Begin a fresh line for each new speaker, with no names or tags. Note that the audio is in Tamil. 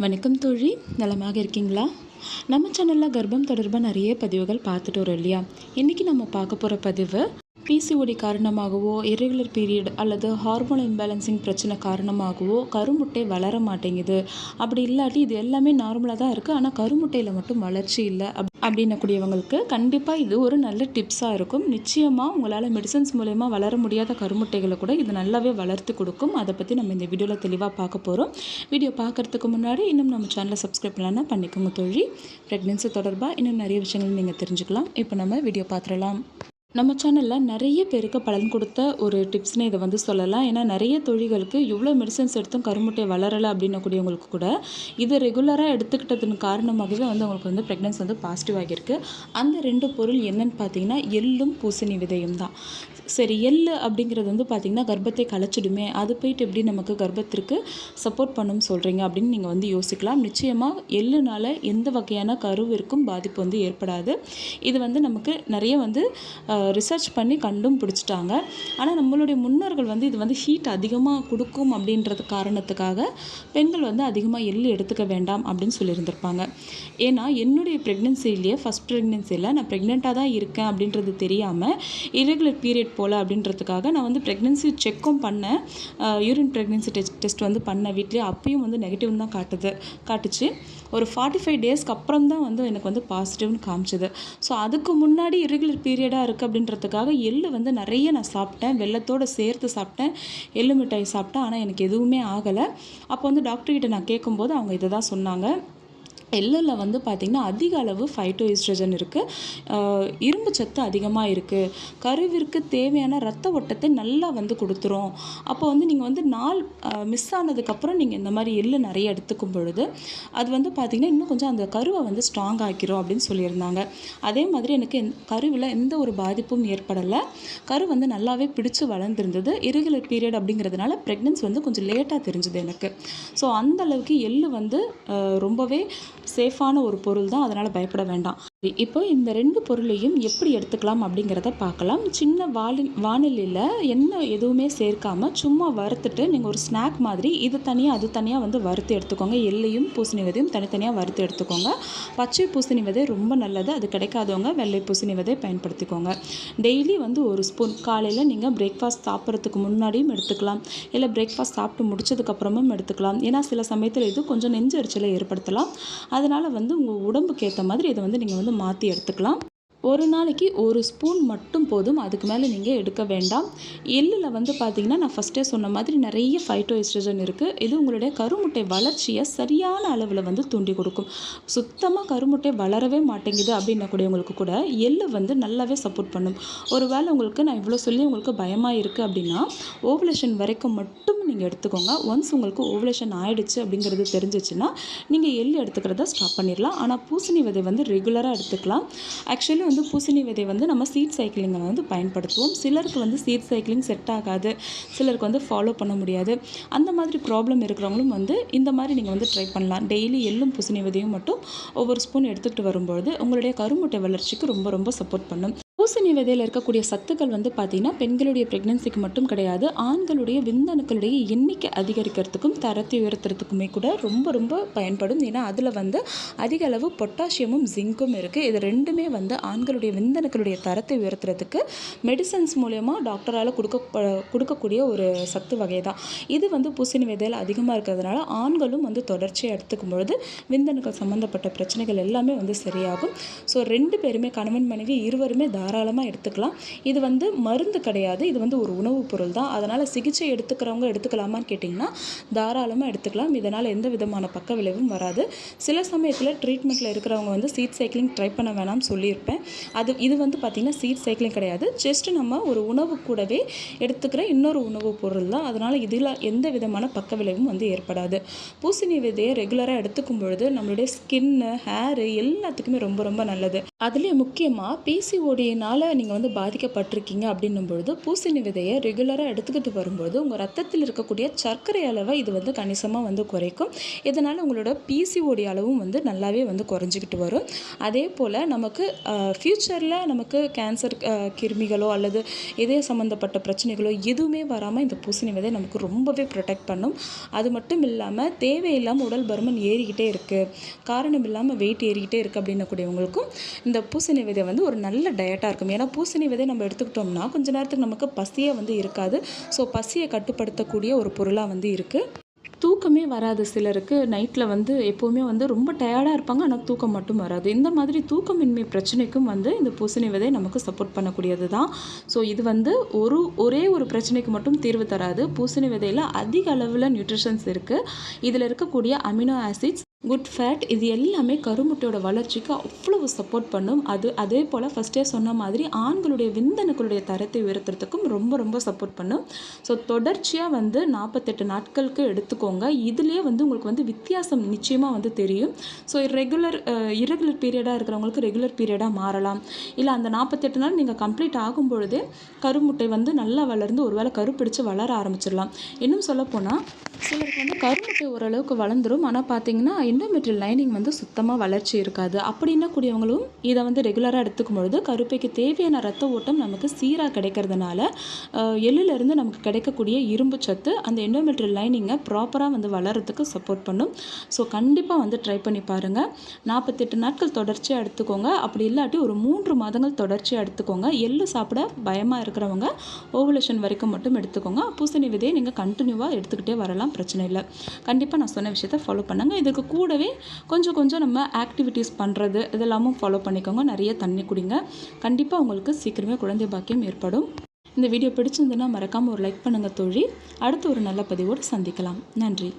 வணக்கம் தோழி. நலமாக இருக்கீங்களா? நம்ம சேனலில் கர்ப்பம் தொடர்பாக நிறைய பதிவுகள் பார்த்துட்டு வரோம் இல்லையா? இன்றைக்கி நம்ம பார்க்க போகிற பதிவு பிசிஓடி காரணமாகவோ இரெகுலர் பீரியட் அல்லது ஹார்மோன் இம்பேலன்சிங் பிரச்சனை காரணமாகவோ கருமுட்டை வளர மாட்டேங்குது. அப்படி இல்லாட்டி இது எல்லாமே நார்மலாக தான் இருக்குது ஆனால் கருமுட்டையில் மட்டும் வளர்ச்சி இல்லை. அப் அப்படின்னக்கூடியவங்களுக்கு கண்டிப்பாக இது ஒரு நல்ல டிப்ஸாக இருக்கும். நிச்சயமாக உங்களால் மெடிசன்ஸ் மூலயமா வளர முடியாத கருமுட்டைகளை கூட இது நல்லாவே வளர்த்து கொடுக்கும். அதை பற்றி நம்ம இந்த வீடியோவில் தெளிவாக பார்க்க போகிறோம் வீடியோ பார்க்குறதுக்கு முன்னாடி இன்னும் நம்ம சேனலை சப்ஸ்கிரைப் பண்ணலான்னா பண்ணிக்கோங்க தோழி. ப்ரெக்னென்சி தொடர்பாக இன்னும் நிறைய விஷயங்கள் நீங்கள் தெரிஞ்சுக்கலாம். இப்போ நம்ம வீடியோ பார்த்துடலாம். நம்ம சேனலில் நிறைய பேருக்கு பலன் கொடுத்த ஒரு டிப்ஸ்னு இதை வந்து சொல்லலாம். ஏன்னா நிறைய தொழில்களுக்கு இவ்வளோ மெடிசன்ஸ் எடுத்தும் கருமுட்டை வளரலை அப்படின்னக்கூடியவங்களுக்கு கூட இதை ரெகுலராக எடுத்துக்கிட்டதன் காரணமாகவே வந்து அவங்களுக்கு வந்து ப்ரெக்னன்ஸ் வந்து பாசிட்டிவ் ஆகியிருக்கு. அந்த ரெண்டு பொருள் என்னன்னு பார்த்தீங்கன்னா எள்ளும் பூசணி விதையும் தான். சரி எள் அப்படிங்கிறது வந்து பார்த்திங்கன்னா கர்ப்பத்தை கலைச்சிடுமே அது போயிட்டு எப்படி நமக்கு கர்ப்பத்திற்கு சப்போர்ட் பண்ணும் சொல்கிறீங்க அப்படின்னு நீங்கள் வந்து யோசிக்கலாம். நிச்சயமாக எள்ளுனால் எந்த வகையான கருவிற்கும் பாதிப்பு வந்து ஏற்படாது. இது வந்து நமக்கு நிறைய வந்து ரிசர்ச் பண்ணி கண்டும் பிடிச்சிட்டாங்க ஆனால் நம்மளுடைய முன்னோர்கள் வந்து இது வந்து ஹீட் அதிகமாக கொடுக்கும் அப்படின்றது காரணத்துக்காக பெண்கள் வந்து அதிகமாக எள்ளு எடுத்துக்க வேண்டாம் அப்படின்னு சொல்லியிருந்திருப்பாங்க. ஏன்னா என்னுடைய ப்ரெக்னென்சிலேயே ஃபஸ்ட் ப்ரெக்னென்சியில் நான் ப்ரெக்னெண்ட்டாக தான் இருக்கேன் அப்படின்றது தெரியாமல் இரெகுலர் பீரியட் போல் அப்படின்றதுக்காக நான் வந்து ப்ரெக்னென்சி செக்கும் பண்ணேன். யூரின் ப்ரெக்னென்சி டெஸ்ட் டெஸ்ட் வந்து பண்ண வீட்லேயே அப்பயும் வந்து நெகட்டிவ் தான் காட்டுது காட்டுச்சு. ஒரு ஃபார்ட்டி ஃபைவ் டேஸ்க்கு அப்புறம் தான் வந்து எனக்கு வந்து பாசிட்டிவ்னு காமிச்சது. ஸோ அதுக்கு முன்னாடி இரெகுலர் பீரியடாக இருக்குது அப்படின்றதுக்காக எள்ளு வந்து நிறைய நான் சாப்பிட்டேன். வெள்ளத்தோடு சேர்த்து சாப்பிட்டேன். எள்ளு மிட்டாய் சாப்பிட்டேன். ஆனால் எனக்கு எதுவுமே ஆகலை. அப்போ வந்து டாக்டர்கிட்ட நான் கேட்கும்போது அவங்க இதை தான் சொன்னாங்க. எள்ளில் வந்து பார்த்திங்கன்னா அதிக அளவு ஃபைட்டோ ஈஸ்ட்ரஜன் இருக்குது இரும்பு சத்து அதிகமாக இருக்குது கருவிற்கு தேவையான ரத்த ஓட்டத்தை நல்லா வந்து கொடுத்துரும். அப்போ வந்து நீங்கள் வந்து நாள் மிஸ் ஆனதுக்கப்புறம் நீங்கள் இந்த மாதிரி எள்ளு நிறைய எடுத்துக்கும் பொழுது அது வந்து பார்த்திங்கன்னா இன்னும் கொஞ்சம் அந்த கருவை வந்து ஸ்ட்ராங் ஆக்கிரும் அப்படின்னு சொல்லியிருந்தாங்க. அதே மாதிரி எனக்கு எந் கருவில் எந்த ஒரு பாதிப்பும் ஏற்படலை. கரு வந்து நல்லாவே பிடிச்சு வளர்ந்துருந்தது. இரெகுலர் பீரியட் அப்படிங்கிறதுனால ப்ரெக்னென்ஸ் வந்து கொஞ்சம் லேட்டாக தெரிஞ்சுது எனக்கு. ஸோ அந்த அளவுக்கு எள்ளு வந்து ரொம்பவே சேஃபான ஒரு பொருள் தான் அதனால் பயப்பட வேண்டாம். இப்போ இந்த ரெண்டு பொருளையும் எப்படி எடுத்துக்கலாம் அப்படிங்கிறத பார்க்கலாம். சின்ன வாலி வானிலையில் எண்ணெய் எதுவுமே சேர்க்காம சும்மா வறுத்துட்டு நீங்கள் ஒரு ஸ்நாக் மாதிரி இது தனியாக அது தனியாக வந்து வறுத்து எடுத்துக்கோங்க. எள்ளையும் பூசணி விதையும் தனித்தனியாக வறுத்து எடுத்துக்கோங்க. பச்சை பூசணி விதை ரொம்ப நல்லது. அது கிடைக்காதவங்க வெள்ளை பூசணி விதை பயன்படுத்திக்கோங்க. டெய்லி வந்து ஒரு ஸ்பூன். காலையில் நீங்கள் பிரேக்ஃபாஸ்ட் சாப்பிட்றதுக்கு முன்னாடியும் எடுத்துக்கலாம். இல்லை பிரேக்ஃபாஸ்ட் சாப்பிட்டு முடிச்சதுக்கப்புறமும் எடுத்துக்கலாம். ஏன்னா சில சமயத்தில் இது கொஞ்சம் நெஞ்சரிச்சலை ஏற்படுத்தலாம். அதனால் வந்து உங்கள் உடம்புக்கு ஏற்ற மாதிரி இதை வந்து நீங்கள் வந்து மாற்றி எடுத்துக்கலாம். ஒரு நாளைக்கு ஒரு ஸ்பூன் மட்டும் போதும். அதுக்கு மேலே நீங்கள் எடுக்க வேண்டாம். எள்ளில் வந்து பார்த்திங்கன்னா நான் ஃபஸ்ட்டே சொன்ன மாதிரி நிறைய ஃபைட்டோ எஸ்ட்ரஜன் இருக்குது இது உங்களுடைய கருமுட்டை வளர்ச்சியை சரியான அளவில் வந்து தூண்டி கொடுக்கும். சுத்தமாக கருமுட்டை வளரவே மாட்டேங்குது அப்படின்னக்கூடியவங்களுக்கு கூட எள்ளு வந்து நல்லாவே சப்போர்ட் பண்ணும். ஒரு வேளை உங்களுக்கு நான் இவ்வளோ சொல்லி உங்களுக்கு பயமாக இருக்குது அப்படின்னா ஓவலேஷன் வரைக்கும் மட்டும் நீங்கள் எடுத்துக்கோங்க. ஒன்ஸ் உங்களுக்கு ஓவலேஷன் ஆகிடுச்சு அப்படிங்கிறது தெரிஞ்சிச்சுன்னா நீங்கள் எள் எடுத்துக்கிறத ஸ்டாப் பண்ணிடலாம். ஆனால் பூசணி விதை வந்து ரெகுலராக எடுத்துக்கலாம். ஆக்சுவலி வந்து பூசணி விதை வந்து நம்ம சீட் சைக்கிளிங்கில் வந்து பயன்படுத்துவோம். சிலருக்கு வந்து சீட் சைக்கிளிங் செட் ஆகாது. சிலருக்கு வந்து ஃபாலோ பண்ண முடியாது. அந்த மாதிரி ப்ராப்ளம் இருக்கிறவங்களும் வந்து இந்த மாதிரி நீங்கள் வந்து ட்ரை பண்ணலாம். டெய்லி எள்ளும் பூசணி விதையும் மட்டும் ஒவ்வொரு ஸ்பூன் எடுத்துகிட்டு வரும்பொழுது உங்களுடைய கருமுட்டை வளர்ச்சிக்கு ரொம்ப ரொம்ப சப்போர்ட் பண்ணும். பூசணி விதையில் இருக்கக்கூடிய சத்துக்கள் வந்து பார்த்திங்கன்னா பெண்களுடைய ப்ரெக்னென்சிக்கு மட்டும் கிடையாது ஆண்களுடைய விந்தணுக்களுடைய எண்ணிக்கை அதிகரிக்கிறதுக்கும் தரத்தை உயர்த்துறதுக்குமே கூட ரொம்ப ரொம்ப பயன்படும். ஏன்னா அதில் வந்து அதிக அளவு பொட்டாசியமும் ஜிங்க்கும் இருக்குது இது ரெண்டுமே வந்து ஆண்களுடைய விந்தணுக்களுடைய தரத்தை உயர்த்துறதுக்கு மெடிசன்ஸ் மூலயமா டாக்டரால் கொடுக்க கொடுக்கக்கூடிய ஒரு சத்து வகை தான் இது வந்து பூசணி விதையில் அதிகமாக இருக்கிறதுனால ஆண்களும் வந்து தொடர்ச்சியாக எடுத்துக்கும் பொழுது விந்தணுக்கள் சம்மந்தப்பட்ட பிரச்சனைகள் எல்லாமே வந்து சரியாகும். ஸோ ரெண்டு பேருமே கணவன் மனைவி இருவருமே தாராள தாராளமாக எடுத்துக்கலாம். இது வந்து மருந்து கிடையாது. இது வந்து ஒரு உணவுப் பொருள் தான். அதனால் சிகிச்சை எடுத்துக்கிறவங்க எடுத்துக்கலாமான்னு கேட்டிங்கன்னா தாராளமாக எடுத்துக்கலாம். இதனால் எந்த விதமான பக்க விளைவும் வராது. சில சமயத்தில் ட்ரீட்மெண்ட்டில் இருக்கிறவங்க வந்து சீட் சைக்கிளிங் ட்ரை பண்ண வேணாம்னு சொல்லியிருப்பேன். அது இது வந்து பார்த்திங்கன்னா சீட் சைக்கிளிங் கிடையாது. ஜஸ்ட் நம்ம ஒரு உணவு கூடவே எடுத்துக்கிற இன்னொரு உணவுப் பொருள் தான். அதனால் இதில் எந்த விதமான பக்க விளைவும் வந்து ஏற்படாது. பூசணி விதையை ரெகுலராக எடுத்துக்கும் பொழுது நம்மளுடைய ஸ்கின்னு ஹேரு எல்லாத்துக்குமே ரொம்ப ரொம்ப நல்லது. அதுலேயும் முக்கியமாக பிசிஓடியின் இதனால் நீங்கள் வந்து பாதிக்கப்பட்டிருக்கீங்க அப்படின்னும் பொழுது பூசணி விதையை ரெகுலராக எடுத்துக்கிட்டு வரும்பொழுது உங்கள் ரத்தத்தில் இருக்கக்கூடிய சர்க்கரை அளவை இது வந்து கணிசமாக வந்து குறைக்கும். இதனால் உங்களோட பிசிஓடி அளவும் வந்து நல்லாவே வந்து குறைஞ்சிக்கிட்டு வரும். அதே போல் நமக்கு ஃப்யூச்சரில் நமக்கு கேன்சர் கிருமிகளோ அல்லது இதய சம்மந்தப்பட்ட பிரச்சனைகளோ எதுவுமே வராமல் இந்த பூசணி விதை நமக்கு ரொம்பவே ப்ரொடெக்ட் பண்ணும். அது மட்டும் இல்லாமல் தேவையில்லாமல் உடல் பருமன் ஏறிக்கிட்டே இருக்குது காரணம் இல்லாமல் வெயிட் ஏறிக்கிட்டே இருக்குது அப்படின்னக்கூடியவங்களுக்கும் இந்த பூசணி விதை வந்து ஒரு நல்ல டயட்டாக இருக்கும். ஏன்னா பூசணி விதை நம்ம எடுத்துக்கிட்டோம்னா கொஞ்ச நேரத்துக்கு நமக்கு பசியே வந்து இருக்காது. ஸோ பசியை கட்டுப்படுத்தக்கூடிய ஒரு பொருளாக வந்து இருக்குது தூக்கமே வராது சிலருக்கு. நைட்டில் வந்து எப்போவுமே வந்து ரொம்ப டயர்டாக இருப்பாங்க. ஆனால் தூக்கம் மட்டும் வராது. இந்த மாதிரி தூக்கமின்மை பிரச்சனைக்கும் வந்து இந்த பூசணி விதை நமக்கு சப்போர்ட் பண்ணக்கூடியது தான். ஸோ இது வந்து ஒரு ஒரே ஒரு பிரச்சனைக்கு மட்டும் தீர்வு தராது. பூசணி விதையில் அதிக அளவில் நியூட்ரிஷன்ஸ் இருக்குது இதில் இருக்கக்கூடிய அமினோ ஆசிட்ஸ் குட் ஃபேட் இது எல்லாமே கருமுட்டையோட வளர்ச்சிக்கு அவ்வளவு சப்போர்ட் பண்ணும். அது அதே போல் ஃபஸ்ட்டே சொன்ன மாதிரி ஆண்களுடைய விந்தணுக்களுடைய தரத்தை உயர்த்துறதுக்கும் ரொம்ப ரொம்ப சப்போர்ட் பண்ணும். ஸோ தொடர்ச்சியாக வந்து நாற்பத்தெட்டு நாட்களுக்கு எடுத்துக்கோங்க. இதுலேயே வந்து உங்களுக்கு வந்து வித்தியாசம் நிச்சயமாக வந்து தெரியும். ஸோ ரெகுலர் இரகுலர் பீரியடாக இருக்கிறவங்களுக்கு ரெகுலர் பீரியடாக மாறலாம். இல்லை அந்த நாற்பத்தெட்டு நாள் நீங்கள் கம்ப்ளீட் ஆகும் பொழுதே கருமுட்டை வந்து நல்லா வளர்ந்து ஒருவேளை கருப்பிடிச்சு வளர ஆரம்பிச்சிடலாம். இன்னும் சொல்லப்போனால் சிலருக்கு வந்து கருமுட்டை ஓரளவுக்கு வளர்ந்துடும் ஆனால் பார்த்தீங்கன்னா எண்டோமெட்ரியல் லைனிங் வந்து சுத்தமாக வளர்ச்சி இருக்காது. அப்படின்னா கூடியவங்களும் இதை வந்து ரெகுலராக எடுத்துக்கும் பொழுது கருப்பைக்கு தேவையான ரத்த ஓட்டம் நமக்கு சீராக கிடைக்கிறதுனால எள்ளிலிருந்து நமக்கு கிடைக்கக்கூடிய இரும்பு சத்து அந்த எண்டோமெட்ரியல் லைனிங்கை ப்ராப்பராக வந்து வளர்கிறதுக்கு சப்போர்ட் பண்ணும். ஸோ கண்டிப்பாக வந்து ட்ரை பண்ணி பாருங்கள் நாற்பத்தெட்டு நாட்கள் தொடர்ச்சியாக எடுத்துக்கோங்க. அப்படி இல்லாட்டி ஒரு மூன்று மாதங்கள் தொடர்ச்சியாக எடுத்துக்கோங்க. எள்ளு சாப்பிட பயமாக இருக்கிறவங்க ஓவலேஷன் வரைக்கும் மட்டும் எடுத்துக்கோங்க. பூசணி விதையை நீங்கள் கண்டினியூவாக எடுத்துக்கிட்டே வரலாம். பிரச்சனை இல்லை. கண்டிப்பாக நான் சொன்ன விஷயத்தை ஃபாலோ பண்ணுங்கள் இதுக்கு கூடவே கொஞ்சம் கொஞ்சம் நம்ம ஆக்டிவிட்டீஸ் பண்ணுறது இதெல்லாமும் ஃபாலோ பண்ணிக்கோங்க. நிறைய தண்ணி குடிங்க. கண்டிப்பாக உங்களுக்கு சீக்கிரமே குழந்தை பாக்கியம் ஏற்படும். இந்த வீடியோ பிடிச்சிருந்ததுன்னா மறக்காமல் ஒரு லைக் பண்ணுங்கள் தோழி. அடுத்து ஒரு நல்ல பதிவோடு சந்திக்கலாம். நன்றி.